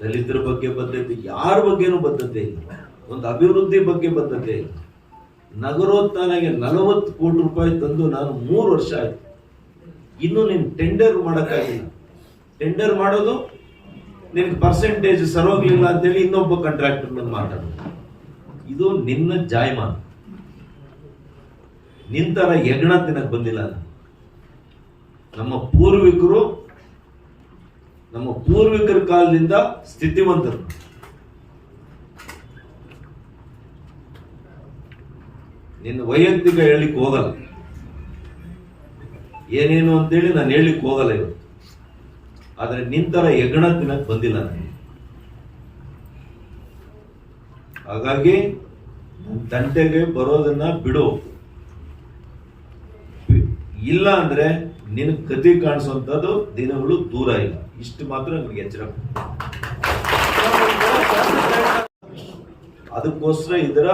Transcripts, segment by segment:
ದಲಿತರ ಬಗ್ಗೆ ಬದ್ಧತೆ ಯಾರ ಬಗ್ಗೆನೂ ಬದ್ಧತೆ ಇಲ್ಲ. ಒಂದು ಅಭಿವೃದ್ಧಿ ಬಗ್ಗೆ ಬದ್ಧತೆ ಇಲ್ಲ. ನಗರೋತ್ಥಾನಗೆ ನಲವತ್ತು ಕೋಟಿ ರೂಪಾಯಿ ತಂದು ನಾನು ಮೂರು ವರ್ಷ ಆಯ್ತು. ಇನ್ನು ನೀನು ಟೆಂಡರ್ ಮಾಡೋಕ್ಕಾಗಿಲ್ಲ. ಟೆಂಡರ್ ಮಾಡೋದು ನಿನ್ಗೆ ಪರ್ಸೆಂಟೇಜ್ ಸರೋಗ್ಲಿಲ್ಲ ಅಂತೇಳಿ ಇನ್ನೊಬ್ಬ ಕಾಂಟ್ರಾಕ್ಟರ್ ಬಂದು ಮಾತಾಡೋದು. ಇದು ನಿನ್ನ ಜಾಯಮಾನ. ನಿಂತರ ಹೆಗ್ಣ ತಿನ್ನಕ್ ಬಂದಿಲ್ಲ ನಮ್ಮ ಪೂರ್ವಿಕರು ನಮ್ಮ ಪೂರ್ವಿಕರ ಕಾಲದಿಂದ ಸ್ಥಿತಿವಂತರು. ನಿನ್ನ ವೈಯಕ್ತಿಕ ಹೇಳಲಿಕ್ಕೆ ಹೋಗಲ್ಲ. ಏನೇನು ಅಂತೇಳಿ ನಾನು ಹೇಳಲಿಕ್ಕೆ ಹೋಗಲ್ಲ ಇವತ್ತು. ಆದರೆ ನಿಂತರ ಯಜ್ಞ ತಿನ್ನಕ್ ಬಂದಿಲ್ಲ ನನಗೆ ಹಾಗಾಗಿ ತಂಟೆಗೆ ಬರೋದನ್ನ ಬಿಡು. ಇಲ್ಲ ಅಂದ್ರೆ ನಿನ್ ಕತೆ ಕಾಣಿಸುವಂಥದ್ದು ದಿನಗಳು ದೂರ ಇಲ್ಲ. ಇಷ್ಟು ಮಾತ್ರ ನನಗೆ ಎಚ್ಚರ. ಅದಕ್ಕೋಸ್ಕರ ಇದರ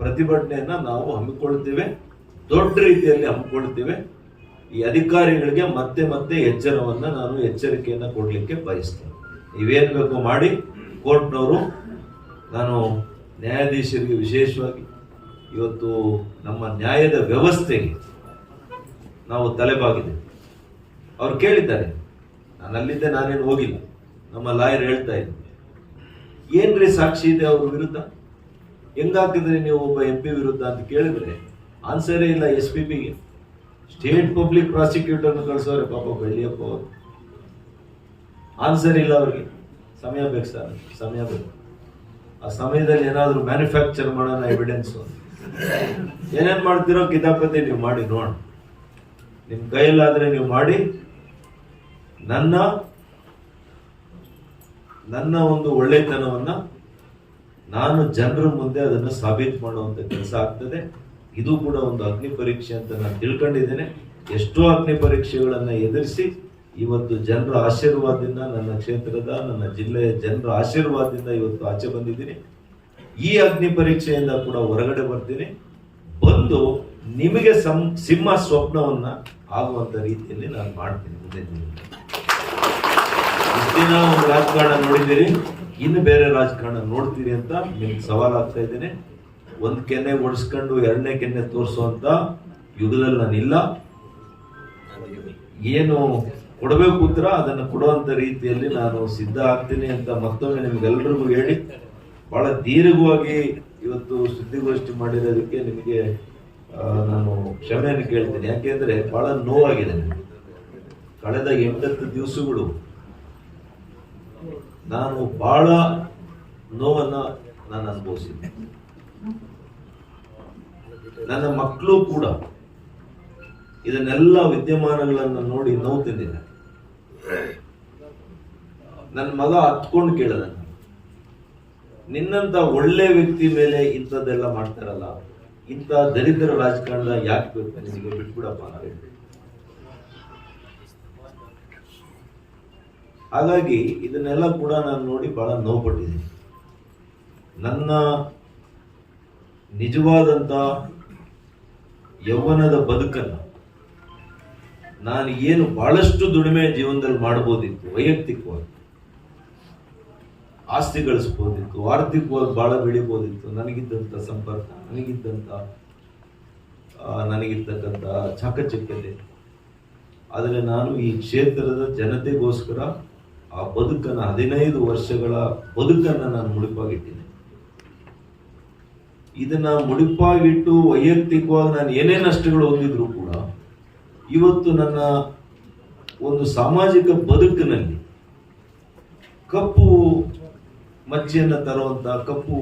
ಪ್ರತಿಭಟನೆಯನ್ನ ನಾವು ಹಮ್ಮಿಕೊಳ್ತೇವೆ ದೊಡ್ಡ ರೀತಿಯಲ್ಲಿ ಹಮ್ಮಿಕೊಳ್ತೇವೆ ಈ ಅಧಿಕಾರಿಗಳಿಗೆ ಮತ್ತೆ ಮತ್ತೆ ಎಚ್ಚರವನ್ನ ನಾನು ಎಚ್ಚರಿಕೆಯನ್ನು ಕೊಡಲಿಕ್ಕೆ ಬಯಸ್ತೇನೆ. ನೀವೇನ್ ಬೇಕೋ ಮಾಡಿ ಕೋರ್ಟ್ನವರು, ನಾನು ನ್ಯಾಯಾಧೀಶರಿಗೆ ವಿಶೇಷವಾಗಿ ಇವತ್ತು ನಮ್ಮ ನ್ಯಾಯದ ವ್ಯವಸ್ಥೆಗೆ ನಾವು ತಲೆಬಾಗಿದೆ ಅವ್ರು ಕೇಳಿದ್ದಾರೆ, ನಾನು ಅಲ್ಲಿದ್ದೆ, ನಾನೇನು ಹೋಗಿಲ್ಲ. ನಮ್ಮ ಲಾಯರ್ ಹೇಳ್ತಾ ಇದ್ದೆ ಏನ್ರಿ ಸಾಕ್ಷಿ ಇದೆ ಅವ್ರ ವಿರುದ್ಧ? ಹೆಂಗಾಗ್ತಿದ್ರೆ ನೀವು ಒಬ್ಬ ಎಂ ಪಿ ವಿರುದ್ಧ ಅಂತ ಕೇಳಿದ್ರೆ ಆನ್ಸರೇ ಇಲ್ಲ ಎಸ್ ಪಿ ಪಿಗೆ ಸ್ಟೇಟ್ ಪಬ್ಲಿಕ್ ಪ್ರಾಸಿಕ್ಯೂಟರ್ನ ಕಳಿಸೋರೆ ಪಾಪ ಬೆಳ್ಳಿಯಪ್ಪ ಅವರು. ಆನ್ಸರ್ ಇಲ್ಲ ಅವ್ರಿಗೆ. ಸಮಯ ಬೇಕು ಸರ್, ಸಮಯ ಬೇಕು. ಆ ಸಮಯದಲ್ಲಿ ಏನಾದರೂ ಮ್ಯಾನುಫ್ಯಾಕ್ಚರ್ ಮಾಡೋಣ ಎವಿಡೆನ್ಸ್ ಏನೇನ್ ಮಾಡ್ತಿರೋ ಕಿತಾಪತಿ ನೀವು ಮಾಡಿ, ನೋಡೋಣ. ನಿಮ್ ಕೈಯಲ್ಲಾದ್ರೆ ನೀವು ಮಾಡಿ ನನ್ನ ನನ್ನ ಒಂದು ಒಳ್ಳೆತನವನ್ನ ನಾನು ಜನರ ಮುಂದೆ ಅದನ್ನು ಸಾಬೀತು ಮಾಡುವಂಥ ಕೆಲಸ ಆಗ್ತದೆ. ಇದು ಕೂಡ ಒಂದು ಅಗ್ನಿ ಪರೀಕ್ಷೆ ಅಂತ ನಾನು ತಿಳ್ಕೊಂಡಿದ್ದೇನೆ. ಎಷ್ಟೋ ಅಗ್ನಿ ಪರೀಕ್ಷೆಗಳನ್ನು ಎದುರಿಸಿ ಇವತ್ತು ಜನರ ಆಶೀರ್ವಾದದಿಂದ ನನ್ನ ಕ್ಷೇತ್ರದ, ನನ್ನ ಜಿಲ್ಲೆಯ ಜನರ ಆಶೀರ್ವಾದದಿಂದ ಇವತ್ತು ಆಚೆ ಬಂದಿದ್ದೀನಿ. ಈ ಅಗ್ನಿ ಪರೀಕ್ಷೆಯಿಂದ ಕೂಡ ಹೊರಗಡೆ ಬರ್ತೀನಿ. ಬಂದು ನಿಮಗೆ ಸಂ, ಸಿಂಹ ಸ್ವಪ್ನವನ್ನ ಆಗುವಂತ ರೀತಿಯಲ್ಲಿ ನಾನು ಮಾಡ್ತೀನಿ ಮುಂದೆ. ದಿನ ಒಂದು ರಾಜಕಾರಣ ನೋಡಿದ್ದೀರಿ, ಇನ್ನು ಬೇರೆ ರಾಜಕಾರಣ ನೋಡ್ತೀರಿ ಅಂತ ನಿಮ್ಗೆ ಸವಾಲಾಗ್ತಾ ಇದ್ದೇನೆ. ಒಂದ್ ಕೆನ್ನೆ ಒಡಿಸ್ಕೊಂಡು ಎರಡನೇ ಕೆನ್ನೆ ತೋರಿಸುವಂತ ಯುಗದಲ್ಲಿ ನಾನಿಲ್ಲ. ಏನು ಕೊಡಬೇಕು ಉತ್ತರ, ಅದನ್ನು ಕೊಡುವಂತ ರೀತಿಯಲ್ಲಿ ನಾನು ಸಿದ್ಧ ಆಗ್ತೀನಿ ಅಂತ ಮತ್ತೊಮ್ಮೆ ನಿಮ್ಗೆಲ್ರಿಗೂ ಹೇಳಿ. ಬಹಳ ದೀರ್ಘವಾಗಿ ಇವತ್ತು ಸುದ್ದಿಗೋಷ್ಠಿ ಮಾಡಿರೋದಕ್ಕೆ ನಿಮಗೆ ನಾನು ಕ್ಷಮೆಯನ್ನು ಕೇಳ್ತೀನಿ. ಯಾಕೆಂದ್ರೆ ಬಹಳ ನೋವಾಗಿದೆ. ಕಳೆದ ಎಂಟತ್ತು ದಿವಸಗಳು ನಾನು ಬಹಳ ನೋವನ್ನ ನಾನು ಅನುಭವಿಸಿದ್ದೆ. ನನ್ನ ಮಕ್ಕಳು ಕೂಡ ಇದನ್ನೆಲ್ಲ ವಿದ್ಯಮಾನಗಳನ್ನು ನೋಡಿ ನೋವು ತಿಂದಿದ್ದೆ ನನ್ನ ಮಗ ಹತ್ಕೊಂಡು ಕೇಳಿದ ನಿನ್ನಂತ ಒಳ್ಳೆ ವ್ಯಕ್ತಿ ಮೇಲೆ ಇಂಥದ್ದೆಲ್ಲ ಮಾಡ್ತಾರಲ್ಲ, ಇಂಥ ದರಿದ್ರ ರಾಜಕಾರಣ ಯಾಕೆ ಬೇಕು? ನಿಮಗೆ ಬಿಟ್ಬಿಡಪ್ಪ ಅಂತ ಹಾಗಾಗಿ ಇದನ್ನೆಲ್ಲ ಕೂಡ ನಾನು ನೋಡಿ ಬಹಳ ನೋವುಪಟ್ಟಿದ್ದೀನಿ ನನ್ನ ನಿಜವಾದಂಥ ಯೌವನದ ಬದುಕನ್ನು ನಾನು ಏನು ಬಹಳಷ್ಟು ದುಡಿಮೆ ಜೀವನದಲ್ಲಿ ಮಾಡ್ಬೋದಿತ್ತು, ವೈಯಕ್ತಿಕವಾಗಿ. ಆಸ್ತಿ ಗಳಿಸ್ಬೋದಿತ್ತು, ಆರ್ಥಿಕವಾಗಿ ಬಹಳ ಬೆಳಿಬೋದಿತ್ತು ನನಗಿದ್ದಂಥ ಸಂಪರ್ಕ ನನಗಿದ್ದಂಥ ನನಗಿರ್ತಕ್ಕಂಥ ಚಾಕಚಕ್ಯತೆ. ಆದರೆ ನಾನು ಈ ಕ್ಷೇತ್ರದ ಜನತೆಗೋಸ್ಕರ ಆ ಬದುಕನ್ನು ಹದಿನೈದು ವರ್ಷಗಳ ಬದುಕನ್ನು ನಾನು ಮುಡಿಪಾಗಿಟ್ಟಿದ್ದೆ ಇದನ್ನ ಮುಡಿಪಾಗಿಟ್ಟು ವೈಯಕ್ತಿಕವಾಗಿ ನಾನು ಏನೇ ನಷ್ಟಗಳು ಹೊಂದಿದ್ರು ಕೂಡ ಇವತ್ತು ನನ್ನ ಒಂದು ಸಾಮಾಜಿಕ ಬದುಕಿನಲ್ಲಿ ಕಪ್ಪು ಮಚ್ಚೆಯನ್ನ ತರುವಂತ, ಕಪ್ಪು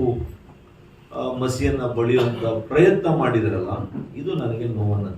ಮಸಿಯನ್ನ ಬಳಿಯುವಂತ ಪ್ರಯತ್ನ ಮಾಡಿದರಲ್ಲ, ಇದು ನನಗೆ ನೋವನ್ನು